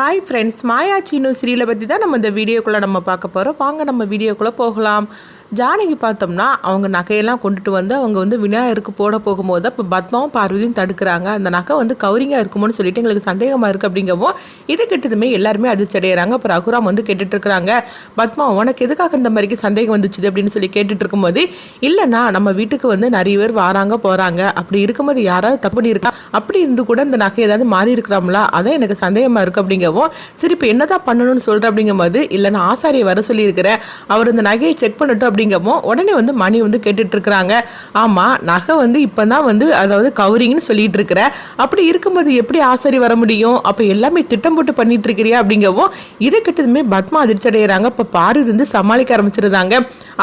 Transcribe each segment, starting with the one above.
Hi friends மாயா சீனு சீரியலை பற்றி தான் நம்ம இந்த வீடியோக்குள்ளே நம்ம பார்க்க போகிறோம் வாங்க நம்ம வீடியோக்குள்ளே போகலாம். ஜானகி பார்த்தோம்னா அவங்க நகையெல்லாம் கொண்டுட்டு வந்து அவங்க வந்து விநாயகருக்கு போட போகும்போது அப்போ பத்மாவும் பார்வதியும் தடுக்கிறாங்க. அந்த நகை வந்து கவரிங்காக இருக்குமோன்னு சொல்லிட்டு எங்களுக்கு சந்தேகமாக இருக்குது அப்படிங்கவும் இது கிட்டதுமே எல்லாருமே அதிர்ச்சி அடைகிறாங்க அப்புறம் அகுராம் வந்து கேட்டுட்டு இருக்கிறாங்க பத்மா உனக்கு எதுக்காக இந்த மாதிரிக்கு சந்தேகம் வந்துச்சு? அப்படின்னு சொல்லி கேட்டுட்டு இருக்கும்போது இல்லைண்ணா நம்ம வீட்டுக்கு வந்து நிறைய பேர் வராங்க போகிறாங்க அப்படி இருக்கும்போது யாராவது தப்பு பண்ணியிருக்கா? அப்படி இருந்து கூட இந்த நகை ஏதாவது மாறி இருக்கிறாங்களா அதான் எனக்கு சந்தேகமாக இருக்குது அப்படிங்கவும் சரி இப்போ என்னதான் பண்ணணும்னு சொல்கிறேன் அப்படிங்கும்போது இல்லை நான் ஆசாரியை வர சொல்லியிருக்கிறேன். அவர் இந்த நகையை செக் பண்ணட்டும் அப்படிங்கவும் உடனே வந்து மணி வந்து கேட்டுட்டு இருக்கிறாங்க ஆமாம் நகை வந்து இப்போ தான் வந்து அதாவது கவுரிங்னு சொல்லிட்டு இருக்கிற அப்படி இருக்கும்போது எப்படி ஆசாரி வர முடியும்? அப்போ எல்லாமே திட்டம் போட்டு பண்ணிட்டு இருக்கிறியா அப்படிங்கவும் இதை கிட்டதுமே பத்மா அதிர்ச்சி அடைகிறாங்க இப்போ பார்வதி வந்து சமாளிக்க ஆரம்பிச்சிருந்தாங்க.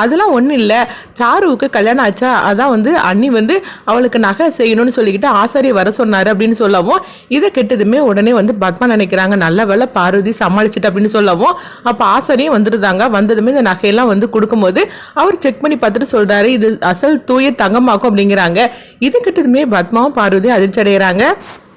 அதெல்லாம் ஒன்றும் இல்லை. சாருவுக்கு கல்யாணம் ஆச்சா? அதான் வந்து அண்ணி வந்து அவளுக்கு நகை செய்யணும்னு சொல்லிக்கிட்டு ஆசாரியை வர சொன்னார் அப்படின்னு சொல்லவும் இதை கெட்டதுமே உடனே வந்து பத்மா நினைக்கிறாங்க நல்ல வேலை பார்வதி சமாளிச்சிட்டு அப்படின்னு சொல்லவும். அப்போ ஆசாரியும் வந்துருந்தாங்க. வந்ததுமே இந்த நகையெல்லாம் வந்து கொடுக்கும்போது அவர் செக் பண்ணி பார்த்துட்டு சொல்கிறாரு இது அசல் தூய தங்கமாக்கும் அப்படிங்கிறாங்க. இது கிட்டதுமே பத்மாவும் பார்வதி அதிர்ச்சி அடைகிறாங்க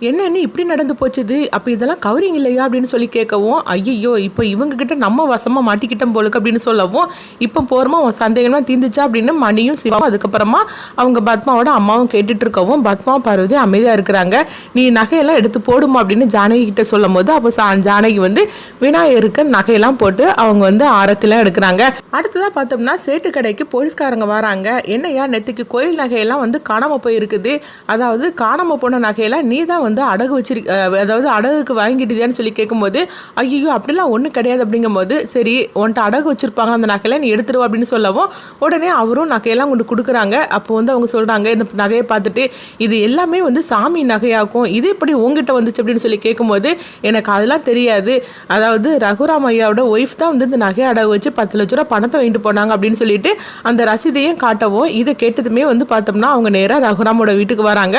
என்னன்னு இப்படி நடந்து போச்சுது? அப்போ இதெல்லாம் கவரிங் இல்லையா? அப்படின்னு சொல்லி கேட்கவும் ஐயையோ இப்போ இவங்கக்கிட்ட நம்ம வசமாக மாட்டிக்கிட்டோம் போலுக்கு அப்படின்னு சொல்லவும் இப்போ போகிறோமா உன் சந்தேகம்லாம் தீந்துச்சா? அப்படின்னு மணியும் சிவாவும் அதுக்கப்புறமா அவங்க பத்மாவோட அம்மாவும் கேட்டுட்டு இருக்கவும் பத்மாவும் பார்வதி அமைதியாக இருக்கிறாங்க. நீ நகையெல்லாம் எடுத்து போடுமா? அப்படின்னு ஜானகி கிட்ட சொல்லும் போது அப்போ சா- ஜானகி வந்து விநாயகருக்கு நகையெல்லாம் போட்டு அவங்க வந்து ஆரத்திலாம் எடுக்கிறாங்க. அடுத்ததாக பார்த்தோம்னா சேட்டு கடைக்கு போலீஸ்காரங்க வராங்க. என்னையா நேற்றுக்கு கோயில் நகையெல்லாம் வந்து காணாமல் போயிருக்குது. அதாவது காணாமல் போன நகையெல்லாம் நீ தான் வந்து அடகு வச்சிரு அதாவது அடகுக்கு வாங்கிட்டியான்னு சொல்லி கேட்கும்போது ஐயோ அப்படிலாம் ஒன்றும் கிடையாது அப்படிங்கும்போது சரி உன்ட்ட அடகு வச்சுருப்பாங்க அந்த நகையெல்லாம் நீ எடுத்துருவா அப்படின்னு சொல்லவும் உடனே அவரும் நகையெல்லாம் கொண்டு கொடுக்குறாங்க. அப்போ வந்து அவங்க சொல்கிறாங்க இந்த நகையை பார்த்துட்டு இது எல்லாமே வந்து சாமி நகையாக்கும் இது இப்படி உங்ககிட்ட வந்துச்சு அப்படின்னு சொல்லி கேட்கும்போது எனக்கு அதெல்லாம் தெரியாது. அதாவது ரகுராம் ஐயாவோட ஒய்ஃப் தான் வந்து இந்த நகையை அடகு வச்சு பத்து லட்ச ரூபா பணத்தை வாங்கிட்டு போனாங்க அப்படின்னு சொல்லிட்டு அந்த ரசீதையும் காட்டவும் இதை கேட்டதுமே வந்து பார்த்தோம்னா அவங்க நேராக ரகுராமோட வீட்டுக்கு வராங்க.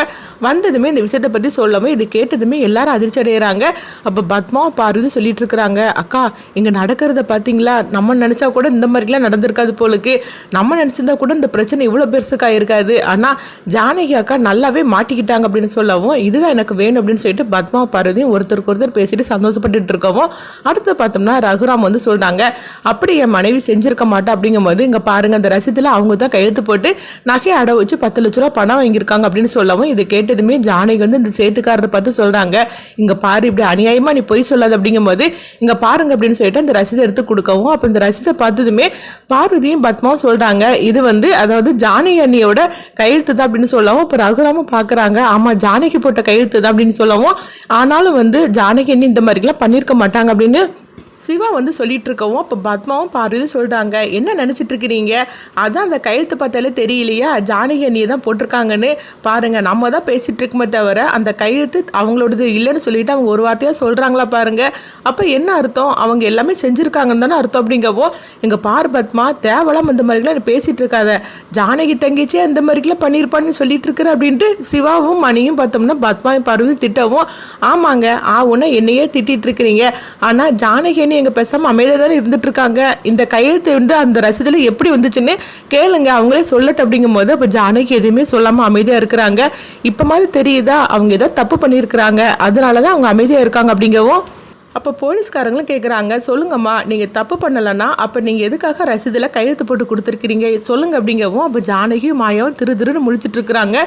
வந்ததுமே இந்த விஷயத்தை பற்றி சொல்ல சொல்லவும் இது கேட்டதுமே எல்லாரும் அதிர்ச்சி அடைகிறாங்க அப்போ பத்மா பார்வதி சொல்லிட்டு இருக்கிறாங்க அக்கா இங்கே நடக்கிறத பார்த்தீங்களா நம்ம நினச்சா கூட இந்த மாதிரிலாம் நடந்திருக்காது போலுக்கு நம்ம நினச்சிருந்தா கூட இந்த பிரச்சனை இவ்வளோ பெருசுக்காக இருக்காது ஆனால் ஜானகி அக்கா நல்லாவே மாட்டிக்கிட்டாங்க அப்படின்னு சொல்லவும் இதுதான் எனக்கு வேணும் அப்படின்னு சொல்லிட்டு பத்மா பார்வதியும் ஒருத்தருக்கு ஒருத்தர் பேசிட்டு சந்தோஷப்பட்டுட்டு இருக்கவும் அடுத்து பார்த்தோம்னா ரகுராம் வந்து சொல்கிறாங்க அப்படி என் மனைவி செஞ்சிருக்க மாட்டா அப்படிங்கும்போது இங்கே பாருங்க அந்த ரசத்தில் அவங்க தான் கையெழுத்து போட்டு நகையை அடை வச்சு பத்து லட்ச ரூபா பணம் வாங்கியிருக்காங்க அப்படின்னு சொல்லவும் இது கேட்டதுமே ஜானகி வந்து இந்த சேட்டுக்காரரை பார்த்து சொல்றாங்க இங்கே பாரு இப்படி அநியாயமா நீ பொய் சொல்லாது அப்படிங்கும்போது இங்கே பாருங்க அப்படின்னு சொல்லிட்டு அந்த ரசீதை எடுத்து கொடுக்கவும் அப்போ இந்த ரசீதை பார்த்ததுமே பார்வதியும் பத்மாவும் சொல்கிறாங்க இது வந்து அதாவது ஜானகி அண்ணியோட கையெழுத்து தான் அப்படின்னு சொல்லவும் இப்போ ரகுராமும் பார்க்குறாங்க ஆமாம் ஜானகி போட்ட கையெழுத்து தான் அப்படின்னு சொல்லவும் ஆனாலும் வந்து ஜானகி அண்ணி இந்த மாதிரிலாம் பண்ணியிருக்க மாட்டாங்க அப்படின்னு சிவா வந்து சொல்லிட்டு இருக்கவும் அப்போ பத்மாவும் பார்வதியும் சொல்கிறாங்க என்ன நினச்சிட்டு இருக்கிறீங்க அதான் அந்த கையெழுத்து பார்த்தாலே தெரியலையா? ஜானகி அண்ணியை தான் போட்டிருக்காங்கன்னு பாருங்க நம்ம தான் பேசிட்டு இருக்கோமே தவிர அந்த கையெழுத்து அவங்களோடது இல்லைன்னு சொல்லிட்டு அவங்க ஒரு வார்த்தையாக சொல்கிறாங்களா பாருங்க. அப்போ என்ன அர்த்தம்? அவங்க எல்லாமே செஞ்சுருக்காங்கன்னு தானே அர்த்தம் அப்படிங்கவோ எங்கள் பார் பத்மா தேவலாம் அந்த மாதிரிலாம் பேசிகிட்டு இருக்காத ஜானகி தங்கிச்சே அந்த மாதிரிலாம் பண்ணியிருப்பான்னு சொல்லிட்டு இருக்கிற அப்படின்ட்டு சிவாவும் மணியும் பார்த்தோம்னா பத்மாவும் பார்வதியும் திட்டவும் ஆமாங்க ஆ ஒன்று என்னையே திட்டிகிட்டு இருக்கிறீங்க ஆனால் ஜானகி அண்ணி எங்க பேசாமல் அமைதியாக தானே இருந்துட்டு இருக்காங்க இந்த கையெழுத்து வந்து அந்த ரசீதில் எப்படி வந்துச்சுன்னு கேளுங்க. அவங்களே சொல்லட்டு அப்படிங்கும் போது அப்போ ஜானகி எதுவுமே சொல்லாமல் அமைதியாக இருக்கிறாங்க. இப்போ மாதிரி தெரியுதா? அவங்க ஏதோ தப்பு பண்ணியிருக்கிறாங்க. அதனாலதான் அவங்க அமைதியாக இருக்காங்க அப்படிங்கவும் அப்போ போலீஸ்காரங்களும் கேட்குறாங்க சொல்லுங்கம்மா நீங்கள் தப்பு பண்ணலைன்னா அப்போ நீங்கள் எதுக்காக ரசீதில் கையெழுத்து போட்டு கொடுத்துருக்கிறீங்க? சொல்லுங்க அப்படிங்கவும் அப்போ ஜானகியும் மாயாவும் திரு திருன்னு முழிச்சிட்டுருக்குறாங்க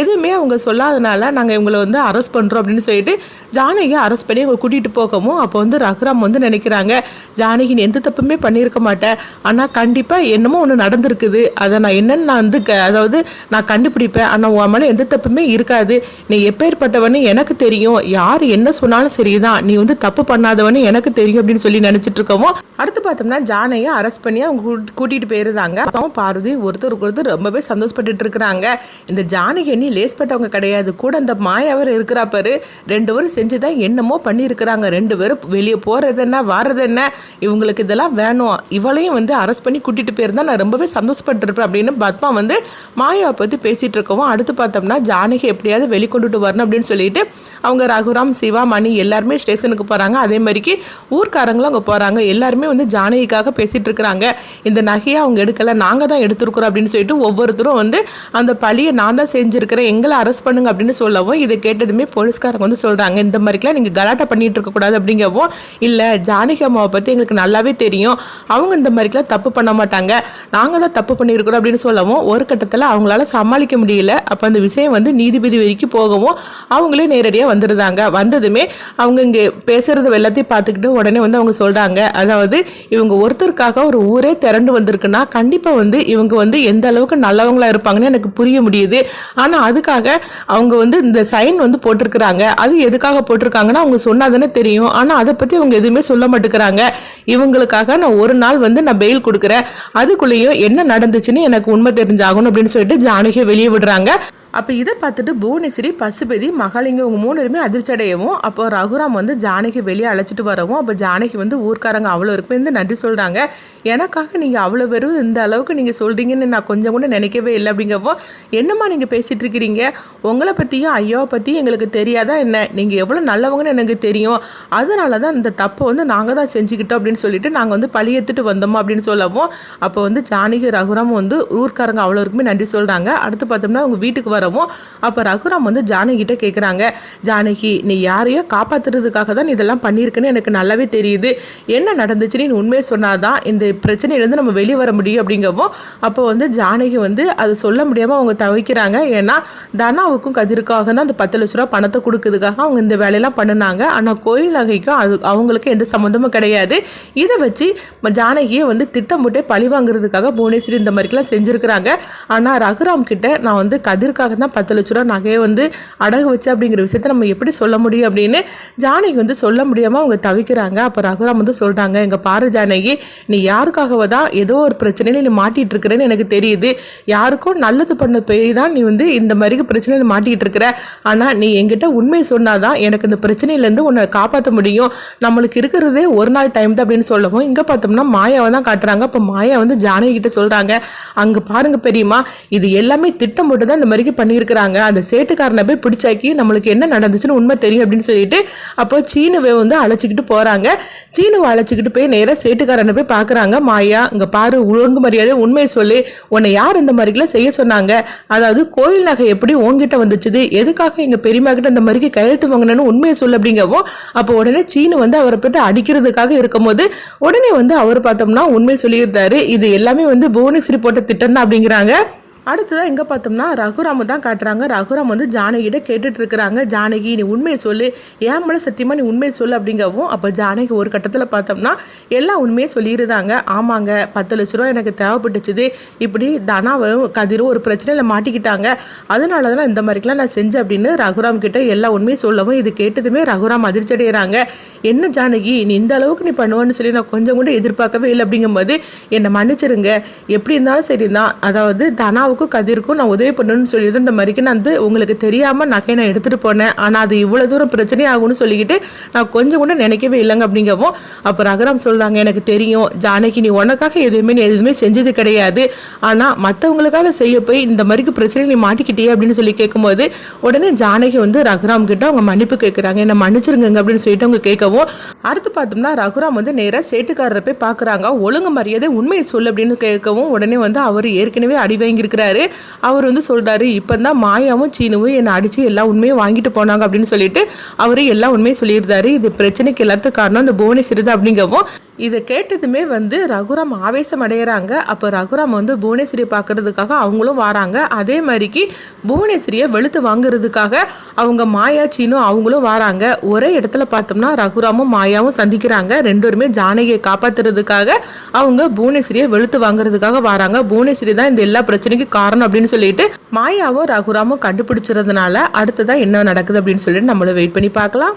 எதுவுமே அவங்க சொல்லாதனால நாங்கள் இவங்களை வந்து அரெஸ்ட் பண்ணுறோம் அப்படின்னு சொல்லிட்டு ஜானகியை அரெஸ்ட் பண்ணி அவங்க கூட்டிகிட்டு போகவும் அப்போ வந்து ரகுராம் வந்து நினைக்கிறாங்க ஜானகி எந்த தப்புமே பண்ணியிருக்க மாட்டேன் ஆனால் கண்டிப்பாக என்னமோ ஒன்று நடந்திருக்குது. அதை நான் என்னென்னு நான் வந்து க அதாவது நான் கண்டுபிடிப்பேன். ஆனால் உன் மேலே எந்த தப்புமே இருக்காது. நீ எப்பேற்பட்டவன்னு எனக்கு தெரியும். யார் என்ன சொன்னாலும் சரிதான். நீ வந்து தப்பு பண்ணாதவனு எனக்கு தெரியும் அப்படின்னு சொல்லி நினைச்சிட்டு இருக்கவும் அடுத்து பார்த்தோம்னா ஜானையை அரெஸ்ட் பண்ணி அவங்க கூட்டிகிட்டு போயிருந்தாங்க. அப்பவும் பார்வதி ஒருத்தருக்கு ஒருத்தர் ரொம்பவே சந்தோஷப்பட்டுட்டு இருக்கிறாங்க இந்த ஜானகி எண்ணி லேஸ்பட்டவங்க கிடையாது. கூட அந்த மாயாவர் இருக்கிறா பாரு. ரெண்டு பேரும் செஞ்சு தான் என்னமோ பண்ணியிருக்கிறாங்க. ரெண்டு பேரும் வெளியே போகிறது என்ன வாரது என்ன? இவங்களுக்கு இதெல்லாம் வேணும். இவளையும் வந்து அரெஸ்ட் பண்ணி கூட்டிகிட்டு போயிருந்தா நான் ரொம்பவே சந்தோஷப்பட்டிருப்பேன் அப்படின்னு பத்மா வந்து மாயாவை பற்றி பேசிகிட்டு இருக்கவும் அடுத்து பார்த்தோம்னா ஜானகி எப்படியாவது வெளிக்கொண்டுட்டு வரணும் அப்படின்னு சொல்லிட்டு அவங்க ரகுராம் சிவா மணி எல்லாருமே ஸ்டேஷனுக்கு போகிறாங்க அதே மாதிரிக்கு ஊர்க்காரங்களும் அங்கே போகிறாங்க எல்லாருமே வந்து ஜானகிக்காக பேசிகிட்டு இருக்கிறாங்க. இந்த நகையை அவங்க எடுக்கலை நாங்கள் தான் எடுத்துருக்குறோம் அப்படின்னு சொல்லிட்டு ஒவ்வொருத்தரும் வந்து அந்த பழியை நான் தான் செஞ்சுருக்கிறேன் எங்களை அரெஸ்ட் பண்ணுங்க அப்படின்னு சொல்லவும் இதை கேட்டதுமே போலீஸ்காரங்க வந்து சொல்கிறாங்க இந்த மாதிரிக்கெலாம் நீங்கள் கலாட்டை பண்ணிட்டு இருக்கக்கூடாது அப்படிங்கவும் இல்லை ஜானகி அம்மாவை பற்றி எங்களுக்கு நல்லாவே தெரியும். அவங்க இந்த மாதிரிக்கெலாம் தப்பு பண்ண மாட்டாங்க. நாங்கள் தான் தப்பு பண்ணியிருக்கிறோம் அப்படின்னு சொல்லவும் ஒரு கட்டத்தில் அவங்களால சமாளிக்க முடியல. அப்போ அந்த விஷயம் வந்து நீதிபதி வரைக்கும் போகவும் அவங்களே நேரடியாக வந்துருந்தாங்க வந்ததுமே அவங்க இங்கே பேசுறது எல்லாத்தையும் பார்த்துக்கிட்டு உடனே வந்து அவங்க சொல்கிறாங்க அதாவது இவங்க ஒருத்தருக்காக ஒரு ஊரே திரண்டு வந்திருக்குன்னா கண்டிப்பாக வந்து இவங்க வந்து எந்த அளவுக்கு நல்லவங்களாக இருப்பாங்கன்னு எனக்கு புரிய முடியுது. ஆனால் அதுக்காக அவங்க வந்து இந்த சைன் வந்து போட்டிருக்கிறாங்க. அது எதுக்காக போட்டிருக்காங்கன்னா அவங்க சொன்னாதானே தெரியும். ஆனால் அதை பற்றி அவங்க எதுவுமே சொல்ல மாட்டேங்கிறாங்க. இவங்களுக்காக நான் ஒரு நாள் வந்து நான் பெயில் கொடுக்குறேன். அதுக்குள்ளேயும் என்ன நடந்துச்சுன்னு எனக்கு உண்மை தெரிஞ்சாகணும் அப்படின்னு சொல்லிட்டு ஜானகியை வெளியே விடுறாங்க. அப்போ இதை பார்த்துட்டு புவனேஸ்வரி பசுபதி மகாலிங்க இவங்க மூணுமே அதிர்ச்சடையவும் அதிர்ச்சி அடையவும் அப்போ ரகுராம் வந்து ஜானகி வெளியே அழைச்சிட்டு வரவும் அப்போ ஜானகி வந்து ஊர்க்காரங்க அவ்வளோ இருக்கும் வந்து நன்றி சொல்கிறாங்க எனக்காக நீங்கள் அவ்வளோ பேரும் இந்த அளவுக்கு நீங்கள் சொல்கிறீங்கன்னு நான் கொஞ்சம் கூட நினைக்கவே இல்லை அப்படிங்கப்போ என்னம்மா நீங்கள் பேசிகிட்டு இருக்கிறீங்க? உங்களை பற்றியும் ஐயாவை பற்றியும் எங்களுக்கு தெரியாதா என்ன? நீங்கள் எவ்வளோ நல்லவங்கன்னு எனக்கு தெரியும். அதனால தான் இந்த தப்பை வந்து நாங்கள் தான் செஞ்சுக்கிட்டோம் அப்படின்னு சொல்லிட்டு நாங்கள் வந்து பழி வந்தோமா அப்படின்னு சொல்லவும் அப்போ வந்து ஜானகி ரகுராம் வந்து ஊர்க்காரங்க அவ்வளோ இருக்குமே நன்றி சொல்கிறாங்க அடுத்து பார்த்தோம்னா அவங்க வீட்டுக்கு வர வரவும் அப்போ ரகுராம் வந்து ஜானகிட்ட கேட்குறாங்க ஜானகி நீ யாரையோ காப்பாற்றுறதுக்காக தான் இதெல்லாம் பண்ணியிருக்குன்னு எனக்கு நல்லாவே தெரியுது. என்ன நடந்துச்சுன்னு நீ உண்மையை சொன்னாதான் இந்த பிரச்சனையிலேருந்து நம்ம வெளியே வர முடியும் அப்படிங்கவும் அப்போ வந்து ஜானகி வந்து அது சொல்ல முடியாமல் அவங்க தவிக்கிறாங்க. ஏன்னா தனாவுக்கும் கதிருக்காக தான் அந்த பத்து லட்ச ரூபா பணத்தை கொடுக்கறதுக்காக அவங்க இந்த வேலையெல்லாம் பண்ணினாங்க. ஆனால் கோயில் நகைக்கும் அது அவங்களுக்கு எந்த சம்மந்தமும் கிடையாது. இதை வச்சு ஜானகியை வந்து திட்டம் போட்டு பழி வாங்குறதுக்காக புவனேஸ்வரி இந்த மாதிரிலாம் செஞ்சுருக்கிறாங்க. ஆனால் ரகுராம் கிட்ட நான் வந்து கதிர்க்காக தான் பத்து லட்ச ரூபா நகையை வந்து அடகு வச்சு அப்படிங்கிற விஷயத்த நம்ம எப்படி சொல்ல முடியும் அப்படின்னு ஜானகி வந்து சொல்ல முடியாமல் அவங்க தவிக்கிறாங்க. அப்போ ரகுராம் வந்து சொல்கிறாங்க எங்கள் பாரு ஜானகி நீ யாருக்காகவோ தான் ஏதோ ஒரு பிரச்சனையில் நீ மாட்டிகிட்டு இருக்கிறேன்னு எனக்கு தெரியுது. யாருக்கும் நல்லது பண்ண போய் தான் நீ வந்து இந்த மாதிரி பிரச்சனையில் மாட்டிகிட்டு இருக்கிற. ஆனால் நீ எங்கிட்ட உண்மையை சொன்னால் சொன்னாதான் எனக்கு இந்த பிரச்சனையிலேருந்து உன்னை காப்பாற்ற முடியும். நம்மளுக்கு இருக்கிறதே ஒரு நாள் டைம் தான் அப்படின்னு சொல்லவும் இங்கே பார்த்தோம்னா மாயாவை தான் காட்டுறாங்க. அப்போ மாயா வந்து ஜானகி கிட்ட சொல்கிறாங்க அங்கே பாருங்க பெரியம்மா இது எல்லாமே திட்டம் போட்டு தான் இந்த மாதிரி பண்ணியிருக்கிறாங்க. அந்த சேட்டுக்காரனை போய் பிடிச்சாக்கி நம்மளுக்கு என்ன நடந்துச்சுன்னு உண்மை தெரியும் அப்படின்னு சொல்லிட்டு அப்போ சீனுவை வந்து அழைச்சிக்கிட்டு போகிறாங்க சீனுவை அழைச்சிக்கிட்டு போய் நேராக சேட்டுக்காரனை போய் பார்க்குறாங்க. மாயா இங்கே பாரு ஒழுங்கு மரியாதை உண்மையை சொல்லி. உன்னை யார் இந்த மாதிரிலாம் செய்ய சொன்னாங்க? அதாவது கோயில் நகை எப்படி உங்ககிட்ட வந்துச்சுது? எதுக்காக எங்கள் பெரியம்மா கிட்ட இந்த மாதிரி கையெழுத்து வாங்கினேன்னு உண்மையை சொல்லு அப்படிங்கவும் அப்போ உடனே சீனு வந்து அவரை போட்டு அடிக்கிறதுக்காக இருக்கும்போது உடனே வந்து அவர் பார்த்தோம்னா உண்மையை சொல்லியிருந்தாரு. இது எல்லாமே வந்து புவனேஸ்வரி போட்ட திட்டம் தான் அப்படிங்கிறாங்க. அடுத்ததாக எங்கே பார்த்தோம்னா ரகுராம் தான் காட்டுறாங்க. ரகுராம் வந்து ஜானகிட்ட கேட்டுட்டு இருக்கிறாங்க ஜானகி நீ உண்மையை சொல்லு. ஏன் மேலே சத்தியமாக நீ உண்மையை சொல்லு? அப்படிங்கவும் அப்போ ஜானகி ஒரு கட்டத்தில் பார்த்தோம்னா எல்லா உண்மையை சொல்லியிருந்தாங்க. ஆமாங்க. பத்து லட்ச ரூபா எனக்கு தேவைப்பட்டுச்சுது இப்படி தனாவும் கதிரும் ஒரு பிரச்சனையில் மாட்டிக்கிட்டாங்க. அதனால தான் இந்த மாதிரிக்கெலாம் நான் செஞ்சேன் அப்படின்னு ரகுராம் கிட்ட எல்லா உண்மையும் சொல்லவும் இது கேட்டதுமே ரகுராம் அதிர்ச்சி அடைகிறாங்க என்ன ஜானகி நீ இந்த அளவுக்கு நீ பண்ணுவேன்னு சொல்லி நான் கொஞ்சம் கூட எதிர்பார்க்கவே இல்லை அப்படிங்கும்போது என்னை மன்னிச்சிருங்க. எப்படி இருந்தாலும் சரி தான் அதாவது தனாவுக்கும் கதிருக்கும். நான் உதவி பண்ணணும்னு சொல்லிட்டு இந்த மாதிரிக்கு நான் வந்து உங்களுக்கு தெரியாமல் நகையை நான் எடுத்துகிட்டு போனேன். ஆனால் அது இவ்வளோ தூரம் பிரச்சனை ஆகும்னு சொல்லிக்கிட்டு நான் கொஞ்சம் கூட நினைக்கவே இல்லைங்க அப்படிங்கவும் அப்போ ரகுராம் சொல்கிறாங்க எனக்கு தெரியும். ஜானகி நீ உனக்காக எதுவுமே நீ எதுவுமே செஞ்சது கிடையாது. ஆனால் மற்றவங்களுக்காக செய்ய போய் இந்த மாதிரிக்கு பிரச்சனை நீ மாட்டிக்கிட்டே அப்படின்னு சொல்லி கேட்கும்போது உடனே ஜானகி வந்து ரகுராம் கிட்ட அவங்க மன்னிப்பு கேட்குறாங்க என்ன மன்னிச்சிருங்க அப்படின்னு சொல்லிட்டு அவங்க கேட்கவும் அடுத்து பார்த்தோம்னா ரகுராம் வந்து நேராக சேட்டுக்காரரை போய் பார்க்குறாங்க ஒழுங்கு மரியாதை உண்மையை சொல்லு அப்படின்னு கேட்கவும் உடனே வந்து அவர் ஏற்கனவே அடி வாங்கியிருக்கிறார். அவர் வந்து சொல்கிறாரு இப்போ தான் மாயாவும் சீனுவும் என்னை அடித்து எல்லா உண்மையும் வாங்கிட்டு போனாங்க அப்படின்னு சொல்லிட்டு அவர் எல்லா உண்மையும் சொல்லியிருந்தாரு. இது பிரச்சனைக்கு எல்லாத்துக்கும் காரணம் அந்த புவனேஸ்வரி தான் அப்படிங்கவும் இதை கேட்டதுமே வந்து ரகுராம் ஆவேசம் அடைகிறாங்க அப்போ ரகுராம் வந்து புவனேஸ்வரியை பார்க்கறதுக்காக அவங்களும் வராங்க. அதே மாதிரிக்கு புவனேஸ்வரியை வெளுத்து வாங்குறதுக்காக அவங்க மாயா அவங்களும் வராங்க. ஒரே இடத்துல பார்த்தோம்னா ரகுராமும் மாயாவும் சந்திக்கிறாங்க. ரெண்டுருமே ஜானகியை காப்பாற்றுறதுக்காக அவங்க புவனேஸ்வரியை வெளுத்து வாங்குறதுக்காக வராங்க. புவனேஸ்வரி தான் இந்த எல்லா பிரச்சனைக்கும் காரணம் அப்படின்னு சொல்லிட்டு மாயாவும் ரகுராமும் கண்டுபிடிச்சிருந்தனால அடுத்ததான் என்ன நடக்குது அப்படின்னு சொல்லிட்டு நம்மளை வெயிட் பண்ணி பார்க்கலாம்.